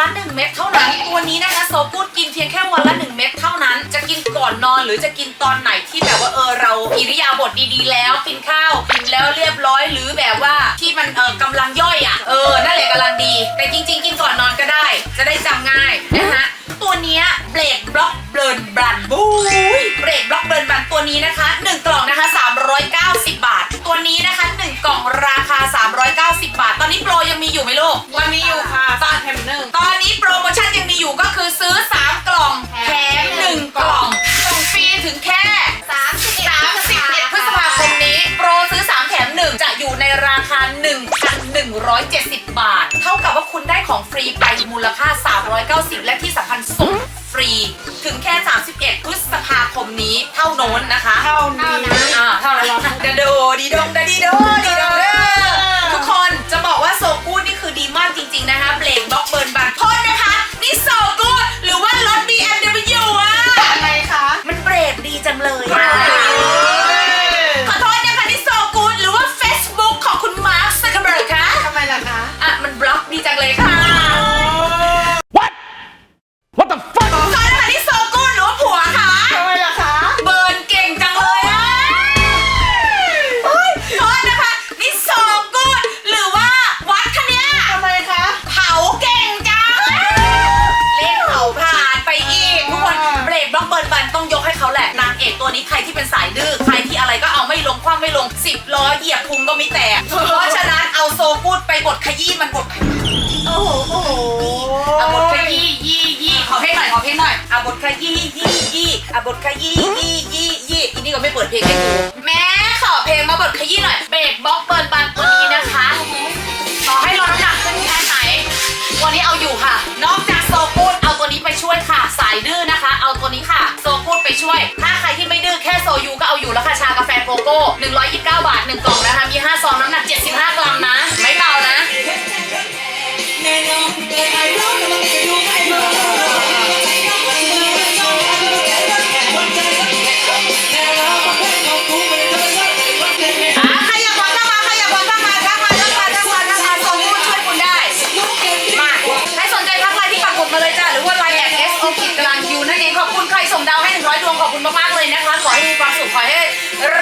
ละ 1 เม็ดเท่านั้น ตัวนี้นะคะโซกูดกินเพียงแค่วันละ 1 เม็ดเท่านั้น จะกินก่อนนอนหรือจะกินตอนไหนที่แบบว่าเออเราอิริยาบถดีๆ แล้วกินข้าวกินแล้วเรียบร้อยหรือแบบว่าที่มันเออกำลังย่อยอะเออนั่นแหละกำลังดี แต่จริง ๆ กินก่อนนอนก็ได้ จะได้จำง่ายนะคะตัวนี้เบรกบล็อกเบิร์นบรันบูยเบรกบล็อกเบิร์นบรันตัวนี้นะคะ 1 กล่องนะคะ 390 บาท ตัวนี้นะคะ 1 กล่องราค อนนี้โปรยังมีอยู่ไหมลูกวันนี้อยู่ค่ะตอนแถมหนึ่งตอนนี้โปรโมชั่นยังมีอยู่ก็คือซื้อ 3 กล่องแถม1กล่องส่งฟรีถึงแค่ 31 พฤษภาคมนี้ โปรซื้อ 3 แถม 1 จะอยู่ในราคา 1,170 บาท เท่ากับว่าคุณได้ของฟรีไปมูลค่า 390 และที่สำคัญส่งฟรี ถึงแค่ 31 พฤษภาคมนี้เท่าโน้นนะคะ เท่านี้อ่าเท่านั้นดะโดดีดงดะดีโดดี เขาแหละนางเอกตัวนี้ใครที่เป็นสายดื้อใครที่อะไรก็เอาไม่ลงคว่ำไม่ลงสิบล้อเหยียบพุงก็ไม่แตกเพราะฉะนั้นเอาโซกูดไปบดขยี้มันบดขยี้โอ้โหโอ้โหอาบทขยี้ยี่ยี่ขอเพลงหน่อยขอเพลงหน่อยเอาบทขยี้ยี่ยี่อาบทขยี้ยี่ยี่ยี่อีนี่ก็ไม่เปิดเพลงให้กูแม่ขอเพลงมาบทขยี้หน่อยเบรกบล็อกเปิดบัน ช่วย ถ้าใครที่ไม่ดื้อแค่โซยูก็เอาอยู่แล้วค่ะชากาแฟโกโก้129 บาท 1 กล่องนะคะ มี 5 ซองน้ำหนัก 75 ขอบคุณใครส่งดาวให้100ดวงขอบคุณมากๆเลยนะคะขอให้มีความสุขขอให้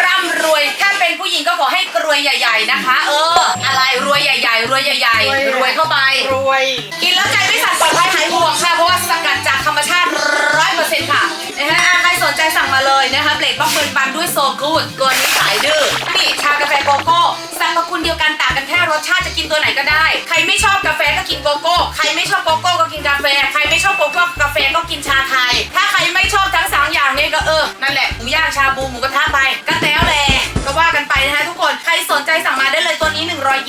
ร่ำรวย ถ้าเป็นผู้หญิงก็ขอให้รวยใหญ่ ๆนะคะ เออ อะไรรวยใหญ่ ๆ รวยใหญ่ๆรวยเข้าไป รวย กินแล้วใจไม่สั่นปลอดภัยหายห่วงค่ะเพราะว่าสกัดจากธรรมชาติร้อยเปอร์เซ็นต์ค่ะนะฮะอะใครสนใจสั่งมาเลยนะคะเบรกบ็อกเบิร์นบันด้วยโซกูดตัวนี้สายดื้อนี่ชา รสชาติจะกินตัวไหนก็ได้ ใครไม่ชอบกาแฟก็กินโกโก้ ใครไม่ชอบโกโก้ก็กินกาแฟ ใครไม่ชอบโกโก้กาแฟก็กินชาไทย ถ้าใครไม่ชอบทั้งสามอย่างเนี่ยก็เออ นั่นแหละหมูย่างชาบูหมูกระทะไปก็แล้วแหละก็ว่ากันไปนะคะทุกคน ใครสนใจสั่งมาได้เลยตัวนี้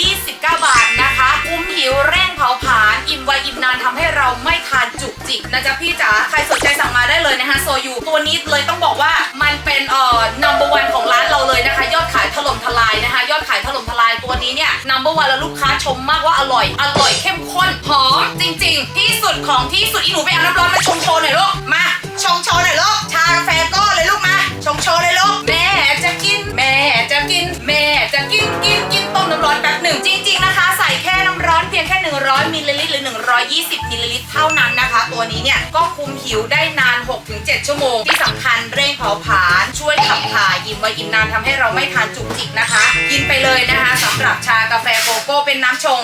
129 บาทนะคะคุ้มหิวเร่งเผาผลาญอิ่มไวอิ่มนานทำให้เราไม่ทานจุกจิกนะจ๊ะพี่จ๋า ใครสนใจสั่งมาได้เลยนะคะโซยูตัวนี้เลยต้องบอกว่ามันเป็นเอ่อ นี้เนี่ย number one แล้วลูกค้าชมมากว่าอร่อย อร่อยเข้มข้นหอมจริง ๆ ที่สุดของที่สุดอีหนูไปเอาน้ำร้อนมาชงโชว์หน่อยลูกมาชงโชว์หน่อยลูกชากาแฟก็เลยลูกมาชงโชว์เลยลูกแม่จะกินแม่จะกินแม่จะกินกินกินต้มน้ำร้อนแป๊บหนึ่งจริง ๆนะคะ ใส่แค่น้ำร้อนเพียงแค่ 100มิลลิลิตรหรือ 120มิลลิลิตรเท่านั้นนะคะ ตัวนี้เนี่ยก็คุมหิวได้นาน 6-7 ชั่วโมงที่สำคัญเร่งเผาผลาญ อิ่มไวอิ่มนานทำให้เราไม่ทานจุกจิกนะคะ กินไปเลยนะคะสำหรับชากาแฟโกโก้เป็นน้ำชง